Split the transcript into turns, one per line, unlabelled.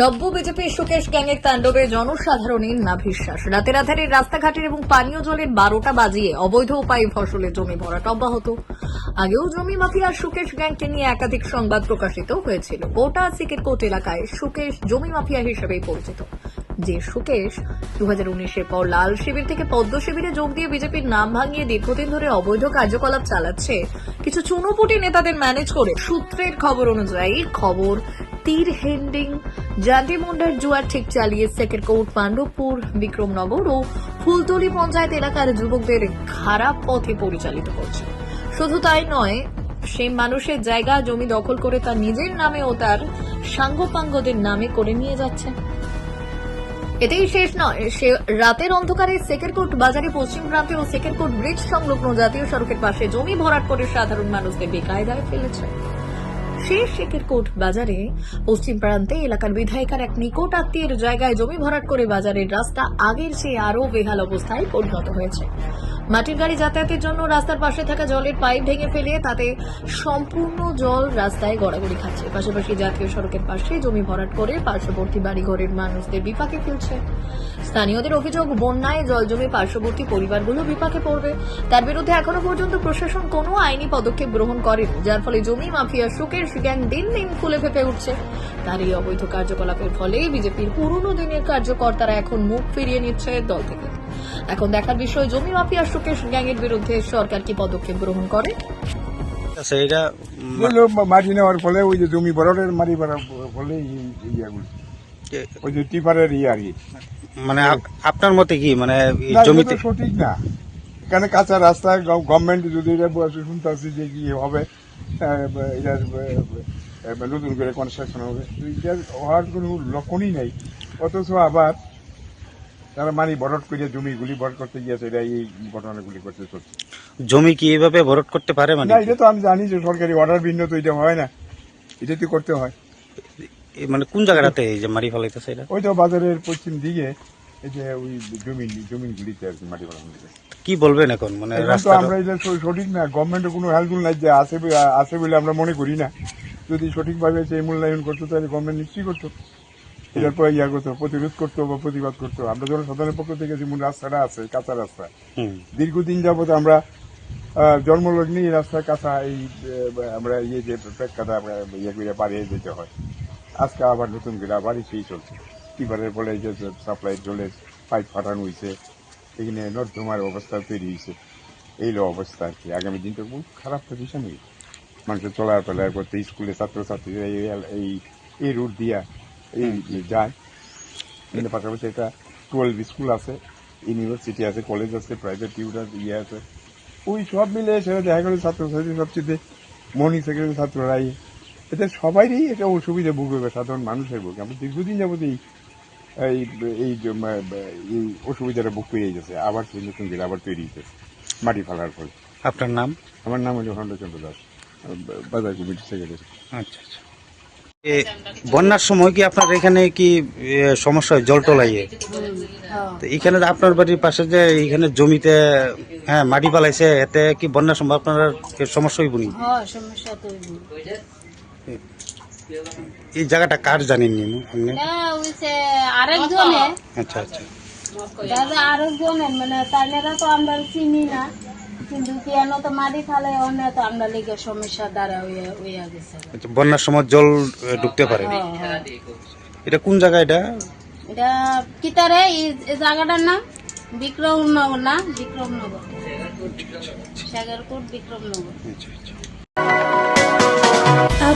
নব্য বিজেপি সুকেশ গ্যাংয়ের তাণ্ডবে জনসাধারণের নাভিশ্বাস। রাতের আধারে রাস্তাঘাটের এবং পানীয় জলের বারোটা বাজিয়ে অবৈধ উপায়ে ফসলের জমি ভরাট অব্যাহত। আগেও জমি মাফিয়া সুকেশ গ্যাংকে নিয়ে একাধিক সংবাদ প্রকাশিত হয়েছিল। গোটা সিকেরকোট এলাকায় সুকেশ জমি মাফিয়া হিসেবেই পরিচিত। যে সুকেশ দু হাজার উনিশের পর লাল শিবির থেকে পদ্ম শিবিরে যোগ দিয়ে বিজেপির নাম ভাঙিয়ে দীর্ঘদিন ধরে অবৈধ কার্যকলাপ চালাচ্ছে কিছু চুনোপুটি নেতাদের ম্যানেজ করে সূত্রের খবর অনুযায়ী খবর তীর হেন্ডিং জান্ডি মুন্ডার জুয়ার ঠিক চালিয়ে সেকেরকোট পাণ্ডবপুর, বিক্রমনগর ও ফুলতলি পঞ্চায়েত এলাকার যুবকদের খারাপ পথে পরিচালিত করছে শুধু তাই নয়, সেই মানুষের জায়গা, জমি দখল করে তার নিজের নামে ও তার সাঙ্গপাঙ্গদের নামে করে নিয়ে যাচ্ছে। এতেই শেষ নয়, সে রাতের অন্ধকারে সেকেরকোট বাজারে পশ্চিম প্রান্তে ও সেকেরকোট ব্রিজ সংলগ্ন জাতীয় সড়কের পাশে জমি ভরাট করে সাধারণ মানুষদের বেকায়দায় ফেলেছে। সেই শেখেরকোট বাজারে। পশ্চিম প্রান্তে এলাকার বিধায়িকার এক নিকট আত্মীয়ের জায়গায় জমি ভরাট করে বাজারের রাস্তা আগের চেয়ে আরও বেহাল অবস্থায় পরিণত হয়েছে। মাটির গাড়ি যাতায়াতের জন্য রাস্তার পাশে থাকা জলের পাইপ ভেঙে ফেলে তাতে সম্পূর্ণ জল রাস্তায় গড়াগড়ি খাচ্ছে। পাশাপাশি জাতীয় সড়কের পাশে জমি ভরাট করে পার্শ্ববর্তী বাড়িঘরের মানুষদের বিপাকে ফেলছে। স্থানীয়দের অভিযোগ, বন্যায় জল জমে পার্শ্ববর্তী পরিবারগুলো বিপাকে পড়বে। তার বিরুদ্ধে এখনও পর্যন্ত প্রশাসন কোনো আইনি পদক্ষেপ গ্রহণ করেনি, যার ফলে জমি মাফিয়া সুকের গ্যাং দিন দিন ফুলে ফেপে উঠছে। তার এই অবৈধ কার্যকলাপের ফলে বিজেপির পুরনো দিনের কার্যকর্তারা এখন মুখ ফিরিয়ে নিচ্ছে দল থেকে। এখন দেখার বিষয় জমি মাফিয়া সুকেশ গ্যাংয়ের বিরুদ্ধে সরকার কি পদক্ষেপ গ্রহণ করে?
আচ্ছা
মাটি নেওয়ার ফলে ওই যে জমি মাটি ভরার ফলে ইয়েগুলো ওই যে টিপারের ইয়ে আর কি।
মানে আপনার মতে কি মানে জমিতে
সঠিক না। এখানে কাঁচা রাস্তা? গভর্নমেন্ট যদি এটা বসে শুনতে আসছি যে কি হবে এটার নতুন করে কনস্ট্রাকশন হবে এটার হওয়ার কোনো লক্ষণই নেই। অথচ আবার তারা মানি বরট করে জমিগুলি বরট করতে গিয়েছে এটা এই ঘটনাগুলি করতে চলছে।
জমি কি এইভাবে ভরট করতে পারে মানে
না এটা তো আমি জানি যে সরকারি অর্ডার ভিন্ন তো এটা হয় না। এটা তো করতে হয়।
মানে কোন জায়গাটাতে এই যে মারি ফেলাইতেছে এটা?
ওই তো বাজারের পশ্চিম দিকে। এই যে ওই জমি জমিগুলিতে আর কি মাটি ফেলানো
কি বলবেন এখন? মানে রাস্তা
আমরা এটা সঠিক না গভর্নমেন্টের কোনো হেল্পফুল নাই যে আছে বলে- আছে বলে আমরা মনে করি না। যদি সঠিকভাবে মূল্যায়ন করতো তাহলে গভর্নমেন্ট নিশ্চয়ই করতো। এটার পরে ইয়া করতো প্রতিরোধ করতো বা প্রতিবাদ করতো। আমরা যখন সাধারণের পক্ষ থেকে যেমন রাস্তাটা আছে কাঁচা রাস্তা দীর্ঘদিন যাবত আমরা জন্মলগ্নে এই রাস্তায় কাঁচা এই আমরা ইয়ে যে প্রেক্ষাটা আমরা ইয়ে করে বাড়িয়ে যেতে হয়। আজকে আবার নতুন করে আবার সেই চলছে। টিপারের ফলে যে সাপ্লাই জলের পাইপ ফাটানো হয়েছে এখানে নর্দমার অবস্থা তৈরি হয়েছে এই অবস্থা আর কি। আগামী দিনটা খুব খারাপ পজিশন হয়েছে মানুষের চলাফেরা করতে, স্কুলে ছাত্রছাত্রীরা এই এই রুট দিয়া এই যায়। এর পাশাপাশি একটা টুয়েলভ স্কুল আছে ইউনিভার্সিটি আছে কলেজ আছে প্রাইভেট টিউটার ইয়ে আছে। ওই সব মিলে সেটা দেখা গেল ছাত্রছাত্রী সবচেয়ে মর্নিং সেক্রেটারি ছাত্ররাই। এতে সবাইরই এটা অসুবিধা ভুগবে সাধারণ মানুষের ভোগ আমরা দীর্ঘদিন যাবত এই এই এই এই অসুবিধাটা ভোগ পেয়ে গেছে। আবার সেই নতুন করে আবার তৈরি হয়েছে মাটি ফেলার ফলে
আপনার নাম?
আমার নাম হলো খণ্ডচন্দ্র দাস। বাজার কমিটি সেক্রেটারি
আচ্ছা আচ্ছা। এ, বন্যার সময় কি আপনার এখানে কি সমস্যা হয়? জল টলাইয়ে? তো এখানে আপনার বাড়ির পাশে যে এখানে জমিতে হ্যাঁ মাটি পালাইছে এতে কি বন্যার সময় আপনার সমস্যা হইব নি
হয় সমস্যা তো হইব।
এই জায়গাটা কার আপনি?
এটা হইছে আরেকজনে
আচ্ছা আচ্ছা।
দাদা মানে তো আমরা চিনি না। কিন্তু কেন তো খালে অনেক তো আমরা লিগে সমস্যা দ্বারা হইয়া হইয়া গেছে।
আচ্ছা, বন্যার সময় জল ঢুকতে পারে?
হ্যাঁ, হ্যাঁ।
এটা কোন জায়গা এটা?
এটা কিতারে এই এই জায়গাটার নাম? বিক্রমনগর না? বিক্রমনগর। সাগরকোট বিক্রমনগর।
আচ্ছা আচ্ছা।